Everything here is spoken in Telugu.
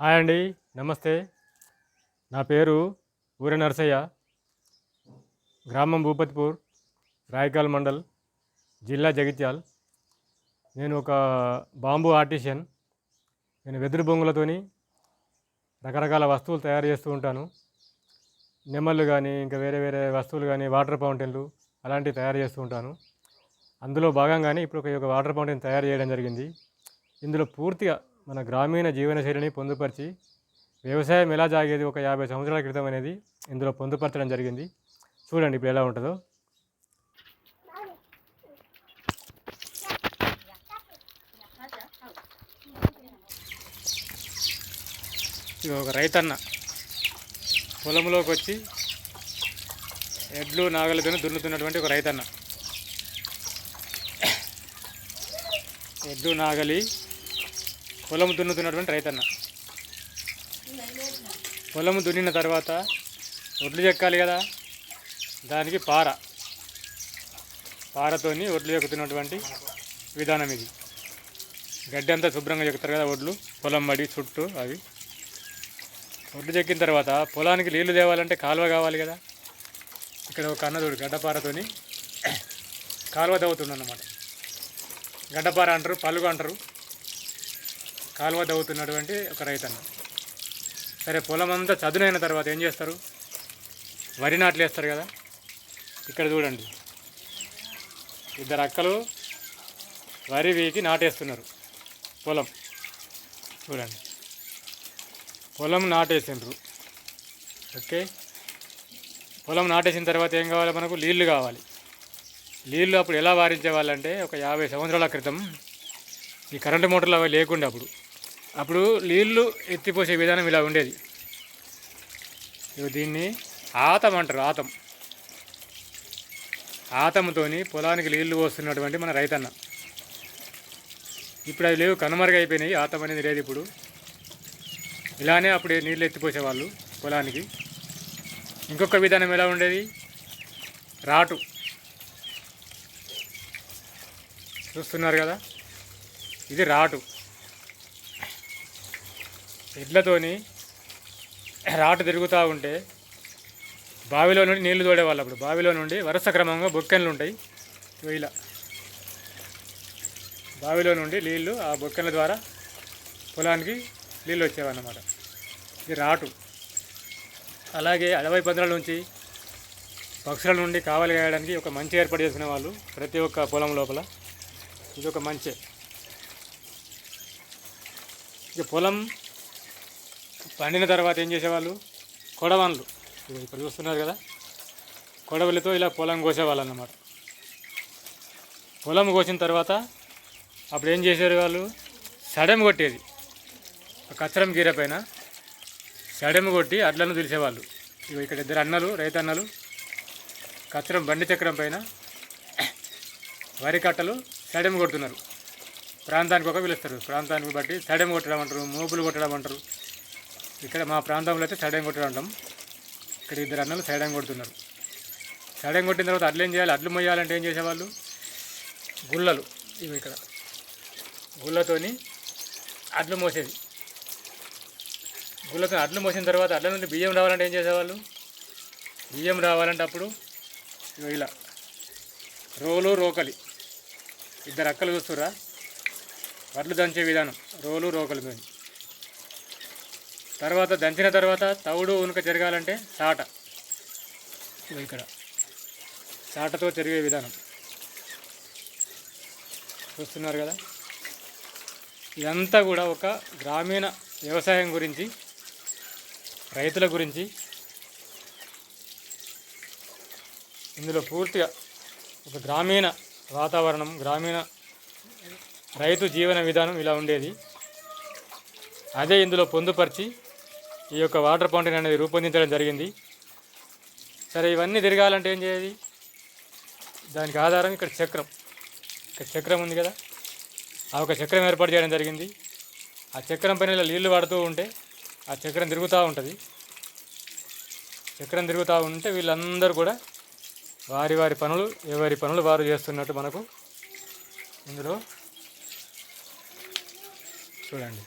హాయ్ అండి నమస్తే. నా పేరు ఊరి నరసయ్య. గ్రామం భూపతిపూర్ రాయకాల్ మండల్ జిల్లా జగిత్యాల్. నేను ఒక బాంబు ఆర్టిషియన్. నేను వెదురు బొంగులతోని రకరకాల వస్తువులు తయారు చేస్తూ ఉంటాను. నెమళ్ళు కానీ ఇంకా వేరే వేరే వస్తువులు కానీ వాటర్ ఫౌంటైన్లు అలాంటివి తయారు చేస్తూ ఉంటాను. అందులో భాగంగానే ఇప్పుడు ఒక- ఒక వాటర్ ఫౌంటైన్ తయారు చేయడం జరిగింది. ఇందులో పూర్తిగా మన గ్రామీణ జీవనశైలిని పొందుపరిచి వ్యవసాయం ఎలా జాగేది ఒక యాభై సంవత్సరాల క్రితం అనేది ఇందులో పొందుపరచడం జరిగింది. చూడండి ఇప్పుడు ఎలా ఉంటుందో. ఇది ఒక రైతన్న పొలంలోకి వచ్చి ఎడ్లు నాగలతో దున్నుతున్నటువంటి ఒక రైతన్న. ఎడ్లు నాగలి పొలం దున్నుతున్నటువంటి రైతన్న. పొలము దున్నిన తర్వాత ఒడ్లు చెక్కాలి కదా దానికి పార. పారతోని ఒడ్లు చెక్కుతున్నటువంటి విధానం ఇది. గడ్డి అంతా శుభ్రంగా చెక్కుతారు కదా ఒడ్లు పొలం మడి చుట్టూ అవి. ఒడ్లు చెక్కిన తర్వాత పొలానికి నీళ్ళు తేవాలంటే కాలువ కావాలి కదా. ఇక్కడ ఒక అన్నదోడు గడ్డపారతోని కాలువ తవ్వుతుండన్నమాట. గడ్డపార అంటారు పలుగు అంటారు. కాలువ దవ్వుతున్నటువంటి ఒక రైతన్న. సరే పొలం అంతా చదునైన తర్వాత ఏం చేస్తారు? వరి నాట్లు వేస్తారు కదా? ఇక్కడ చూడండి. ఇద్దరు అక్కలు వరి వీకి నాటేస్తున్నారు పొలం. చూడండి. పొలం నాటేసిండ్రు. ఓకే? పొలం నాటేసిన తర్వాత ఏం కావాలి మనకు? నీళ్ళు కావాలి. నీళ్ళు అప్పుడు ఎలా వారించే వాళ్ళంటే ఒక యాభై సంవత్సరాల క్రితం ఈ కరెంటు మోటార్లు అవి లేకుండే అప్పుడు అప్పుడు నీళ్ళు ఎత్తిపోసే విధానం ఇలా ఉండేది. దీన్ని ఆతం అంటారు ఆతం. ఆతంతోని పొలానికి నీళ్ళు పోస్తున్నటువంటి మన రైతన్న. ఇప్పుడు అవి లేవు కనుమరుగైపోయినాయి ఆతం అనేది లేదు ఇప్పుడు. ఇలానే అప్పుడు నీళ్ళు ఎత్తిపోసేవాళ్ళు పొలానికి. ఇంకొక విధానం ఎలా ఉండేది? రాటు. చూస్తున్నారు కదా? ఇది రాటు. ఎడ్లతోని రాటు తిరుగుతూ ఉంటే బావిలో నుండి నీళ్ళు తోడేవాళ్ళు అప్పుడు. బావిలో నుండి వరుస క్రమంగా బొక్కెన్లు ఉంటాయి. ఇగో ఇలా. బావిలో నుండి నీళ్ళు ఆ బొక్కెన్ల ద్వారా పొలానికి నీళ్ళు వచ్చేవన్నమాట. ఇది రాటు. అలాగే అడవై పందుల నుంచి పక్షుల నుండి కావలి వేయడానికి ఒక మంచి ఏర్పాటు చేసుకునే వాళ్ళు ప్రతి ఒక్క పొలం లోపల. ఇది ఒక మంచి. ఇక పొలం పండిన తర్వాత ఏం చేసేవాళ్ళు? కొడవన్లు. ఇప్పుడు చూస్తున్నారు కదా? కొడవలితో ఇలా పొలం కోసేవాళ్ళు అన్నమాట పొలం కోసిన తర్వాత అప్పుడు ఏం చేసేవారు వాళ్ళు? సడెం కొట్టేది. కచ్చరం గీర పైన సడెం కొట్టి అడ్లను తెలిసేవాళ్ళు ఇవి ఇక్కడ ఇద్దరు అన్నలు రైతన్నలు కచ్చరం బండి చక్రం పైన వరి కట్టలు సడెం కొడుతున్నారు. ప్రాంతానికి ఒక పిలుస్తారు. ప్రాంతానికి బట్టి సడెం కొట్టడం అంటారు మోపులు కొట్టడం అంటారు. ఇక్కడ మా ప్రాంతంలో అయితే సడన్ కొట్టడం అంటాం ఇక్కడ ఇద్దరు అన్నలు సైడం కొడుతున్నారు. సడన్ కొట్టిన తర్వాత అడ్లు ఏం చేయాలి? అడ్లు మొయ్యాలంటే ఏం చేసేవాళ్ళు? గుళ్ళలు. ఇవి ఇక్కడ. గుళ్ళతోని అడ్లు మోసేది. గుళ్ళతో అడ్లు మోసిన తర్వాత అడ్ల నుండి బియ్యం రావాలంటే ఏం చేసేవాళ్ళు? బియ్యం రావాలంటే అప్పుడు ఇలా. రోలు రోకలి. ఇద్దరు అక్కలు చూస్తురా వడ్లు దంచే విధానం. రోలు రోకలి మీద తర్వాత దంచిన తర్వాత తవుడు ఉనుక జరగాలంటే చాట ఇక్కడ. చాటతో తిరిగే విధానం. చూస్తున్నారు కదా? ఇదంతా కూడా ఒక గ్రామీణ వ్యవసాయం గురించి రైతుల గురించి. ఇందులో పూర్తిగా ఒక గ్రామీణ వాతావరణం గ్రామీణ రైతు జీవన విధానం ఇలా ఉండేది. అదే ఇందులో పొందుపరిచి ఈ యొక్క వాటర్ ఫౌంటైన్ అనేది రూపొందించడం జరిగింది. సరే ఇవన్నీ తిరగాలంటే ఏం చేయాలి? దానికి ఆధారం ఇక్కడ చక్రం. ఇక్కడ చక్రం ఉంది కదా? ఆ ఒక చక్రం ఏర్పాటు చేయడం జరిగింది. ఆ చక్రం పైన ఇలా నీళ్ళు పడుతూ ఉంటే ఆ చక్రం తిరుగుతూ ఉంటుంది. చక్రం తిరుగుతూ ఉంటే వీళ్ళందరూ కూడా వారి వారి పనులు ఎవరి పనులు వారు చేస్తున్నట్టు మనకు ఇందులో చూడండి.